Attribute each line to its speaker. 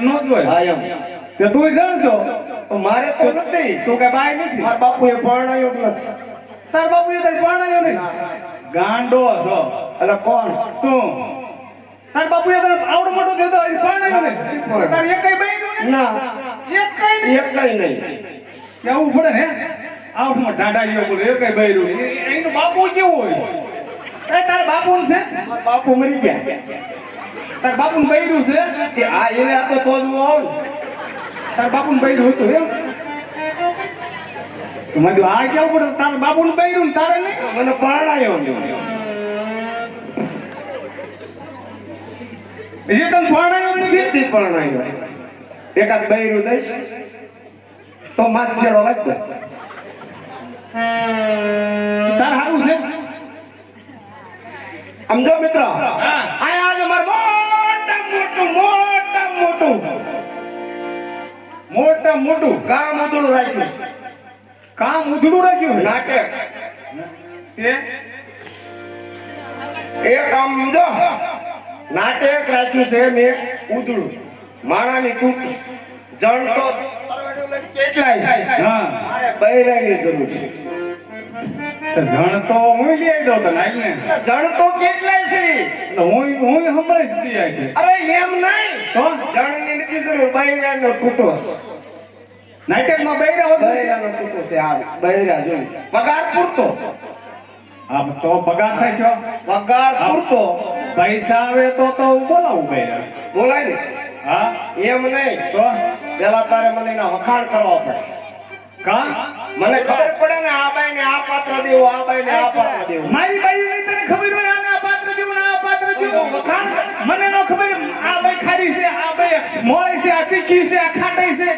Speaker 1: નો જ હોય.
Speaker 2: હા એમ.
Speaker 1: તે તું જાણશો?
Speaker 2: મારે તો નથી.
Speaker 1: તું કઈ બાય નથી.
Speaker 2: મારા બાપુએ પરણાયો જ નથી.
Speaker 1: તાર બાપુએ તને પરણાયો નહીં. ગાંડો છો.
Speaker 2: એટલે કોણ?
Speaker 1: તું. તાર બાપુએ તને આવડો મોટો થયો તો પરણાયો નહીં. તાર બૈરું નહીં
Speaker 2: ના
Speaker 1: એકય નહીં.
Speaker 2: એક કઈ નહીં.
Speaker 1: કેવું પડે હે આવડમાં ઢાંઢા જેવો બોલે નહીં. બાપુ કેવો હોય? એ તાર બાપુ છે?
Speaker 2: બાપુ મરી ગયા.
Speaker 1: તાર બાપુન બૈરું છે?
Speaker 2: કે આ એને આ તો તો જ આવું.
Speaker 1: તાર બાપુન બૈરું હતું એમ? મને આ કેવું પડે? તાર બાપુન બૈરું તારે નહીં?
Speaker 2: મને પરણાયો
Speaker 1: જે તને પરણાયો નથી
Speaker 2: નથી પરણાયો. એકાદ બૈરું દઈશ તો માથ છેડો વાંચતો
Speaker 1: તાર હારું છે?
Speaker 2: આમ જો મિત્ર
Speaker 1: હા.
Speaker 2: મોટા મોટું. કામ ઉધડું રાખ્યું.
Speaker 1: કામ ઉધડું રાખ્યું
Speaker 2: નાટક.
Speaker 1: એ?
Speaker 2: એક આમ જો. નાટક રાખ્યું છે મેં ઉધડું. માણાની ટૂંકી. જણ તો કેટલાય
Speaker 1: હા.
Speaker 2: મારે બૈરાની જરૂર છે.
Speaker 1: જણ તો હું લઈ દઉં તને ને?
Speaker 2: જણ તો કેટલાય છે?
Speaker 1: હું
Speaker 2: અરે એમ નહીં.
Speaker 1: તો?
Speaker 2: જણની નથી જરૂર બૈરાનો ટૂટો
Speaker 1: નાટકમાં બૈરા ને.
Speaker 2: બૈરાનો ટૂટો છે આ બૈરા જોઈ પગાર પૂરતો?
Speaker 1: આ તો પગાર થાય છે
Speaker 2: પગાર પૂરતો?
Speaker 1: પૈસા આવે તો તો બોલાવું બૈરા.
Speaker 2: બોલાય ને.
Speaker 1: હા?
Speaker 2: એમ નહીં.
Speaker 1: તો?
Speaker 2: પેલા તારે મને એના વખાણ કરવા પડે.
Speaker 1: કા?
Speaker 2: મને ખબર પડે ને આ બાઈ ને આ પાત્ર દેવું આ બાઈ ને આ પાત્ર દેવું.
Speaker 1: મારી બાઈ ની તને ખબર હોય આને આ પાત્ર દેવું આ પાત્ર દેવું? વખાણ મને ન ખબર આ બાઈ ખારી છે આ બાઈ મોળી છે આ તીખી છે આ ખાટી છે.